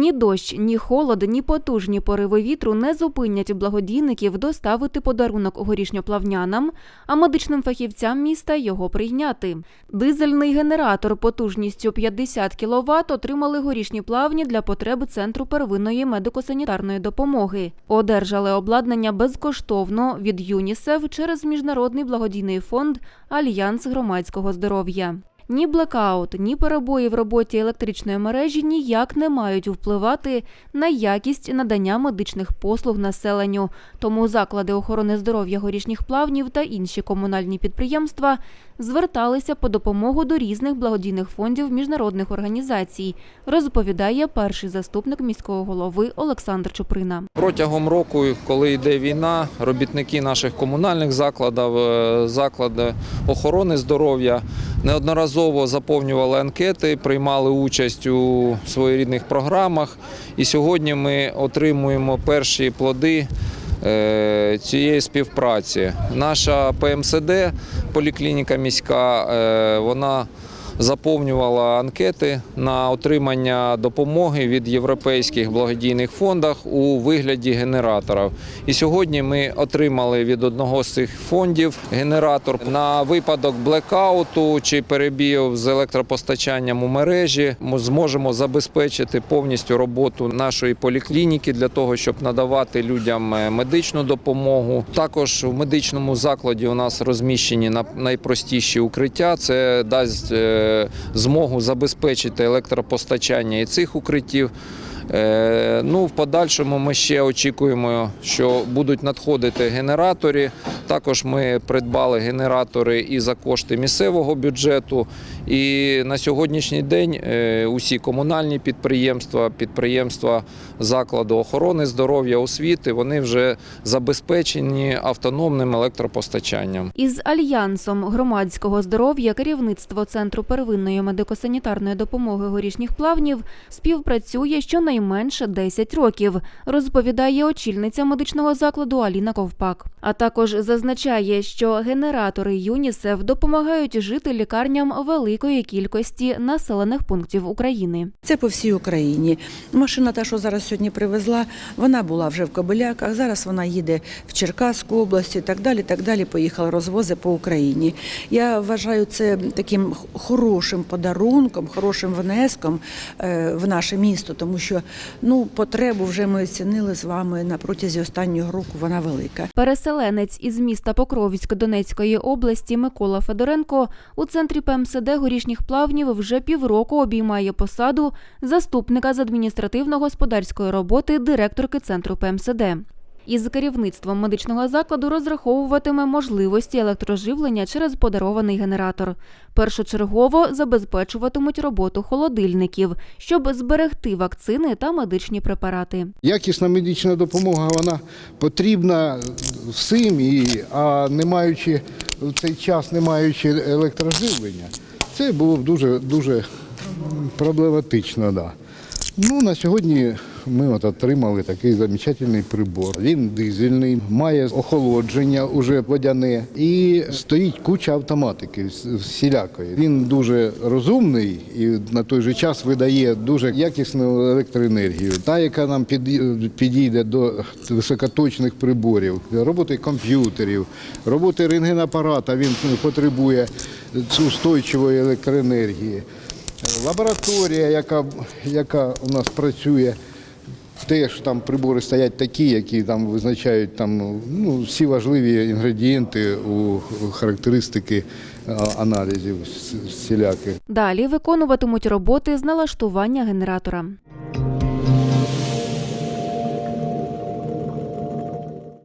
Ні дощ, ні холод, ні потужні пориви вітру не зупинять благодійників доставити подарунок горішньоплавнянам, а медичним фахівцям міста його прийняти. Дизельний генератор потужністю 50 кВт отримали горішні плавні для потреб центру первинної медико-санітарної допомоги. Одержали обладнання безкоштовно від ЮНІСЕФ через міжнародний благодійний фонд Альянс громадського здоров'я. Ні блекаут, ні перебої в роботі електричної мережі ніяк не мають впливати на якість надання медичних послуг населенню. Тому заклади охорони здоров'я горішніх плавнів та інші комунальні підприємства зверталися по допомогу до різних благодійних фондів міжнародних організацій, розповідає перший заступник міського голови Олександр Чуприна. Протягом року, коли йде війна, робітники наших комунальних закладів, е, заклади охорони здоров'я неодноразово заповнювали анкети, приймали участь у своєрідних програмах. І сьогодні ми отримуємо перші плоди е, цієї співпраці. Наша ПМСД, поліклініка міська, е, вона заповнювала анкети на отримання допомоги від європейських благодійних фондів у вигляді генераторів. І сьогодні ми отримали від одного з цих фондів генератор на випадок блекауту чи перебігів з електропостачанням у мережі. Ми зможемо забезпечити повністю роботу нашої поліклініки для того, щоб надавати людям е, медичну допомогу. Також в медичному закладі у нас розміщені на- найпростіші укриття. Це дасть е, змогу забезпечити електропостачання і цих укриттів. Е, Ну, в подальшому ми ще очікуємо, що будуть надходити генератори. Також ми придбали генератори і за кошти місцевого бюджету. І на сьогоднішній день е, усі комунальні підприємства, підприємства закладу охорони здоров'я, освіти, вони вже забезпечені автономним електропостачанням. Із альянсом громадського здоров'я керівництво центру первинної медико-санітарної допомоги горішніх плавнів співпрацює щонайменше 10 років, розповідає очільниця медичного закладу Аліна Ковпак. А також зазначає, що генератори ЮНІСЕФ допомагають жити лікарням великої кількості населених пунктів України. Це по всій Україні. Машина, та, що зараз сьогодні привезла, вона була вже в Кобиляках. Зараз вона їде в Черкаську область і так далі. Так далі поїхала розвози по Україні. Я вважаю це таким хорошим подарунком, хорошим внеском е, в наше місто, тому що ну потребу вже ми оцінили з вами на протязі останнього року. Вона велика. Переселенець із міста Покровськ Донецької області Микола Федоренко у центрі ПМСД горішніх плавнів вже півроку обіймає посаду заступника з адміністративно-господарської роботи директорки центру ПМСД. Із керівництвом медичного закладу розраховуватиме можливості електроживлення через подарований генератор. Першочергово забезпечуватимуть роботу холодильників, щоб зберегти вакцини та медичні препарати. Якісна медична допомога вона потрібна всім, а не маючи в цей час, не маючи електроживлення, це було б дуже дуже проблематично. Да. Ну, на сьогодні ми от отримали такий замечательний прибор. Він дизельний, має охолодження уже водяне і стоїть куча автоматики всілякої. Він дуже розумний і на той же час видає дуже якісну електроенергію. Та, яка нам піді- підійде до високоточних приборів, роботи комп'ютерів, роботи рентгенапарата, він потребує устойчивої електроенергії. Лабораторія, яка, яка у нас працює, теж там прибори стоять такі, які там визначають там, ну, всі важливі інгредієнти у характеристики аналізів всіляки. Далі виконуватимуть роботи з налаштування генератора.